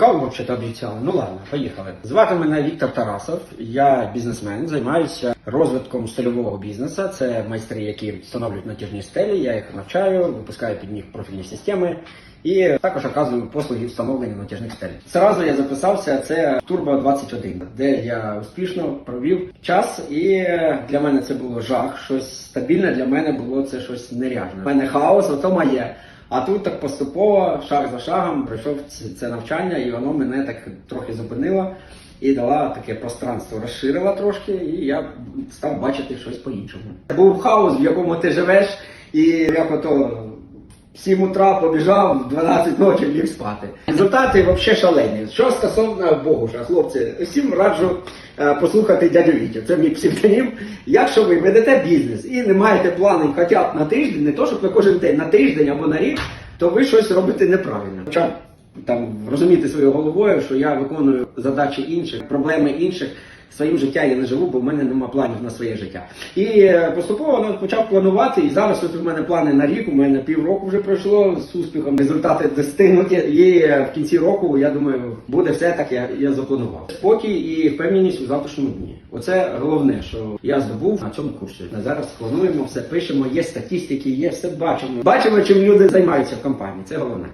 каву взагалі обіцяли. Ну ладно, поїхали. Звати мене Віктор Тарасов. Я бізнесмен, займаюся розвитком стильового бізнесу. Це майстри, які встановлюють натяжні стелі. Я їх навчаю, випускаю під них профільні системи. І також оказую послуги встановлення натяжних стель. Зразу я записався. Це Turbo 21, де я успішно провів час, і для мене це було жах. Щось стабільне для мене було це щось нереальне. У мене хаос, ото моє. А тут так поступово, шаг за шагом, пройшов це навчання, і воно мене так трохи зупинило і дала таке пространство, розширила трошки, і я став бачити щось по-іншому. Був хаос, в якому ти живеш, і як ото 7 утра побіжав, в 12 ночі ліг спати. Результати взагалі шалені. Що стосовно Богуша, хлопці, всім раджу е, послухати дядю Вітю. Це мій псевдонім. Якщо ви ведете бізнес і не маєте планів хоча б на тиждень, не то щоб на кожен день, на тиждень або на рік, то ви щось робите неправильно. Там розуміти своєю головою, що я виконую задачі інших, проблеми інших. Своїм життя я не живу, бо в мене нема планів на своє життя. І е, поступово ну, почав планувати. І зараз от у мене плани на рік. У мене півроку вже пройшло з успіхом. Результати достигнуті. І е, в кінці року я думаю, буде все так, як я запланував. Спокій і впевненість у завтрашньому дні. Оце головне, що я здобув на цьому курсі. Зараз плануємо все, пишемо. Є статистики, є все бачимо. Бачимо, чим люди займаються в компанії. Це головне.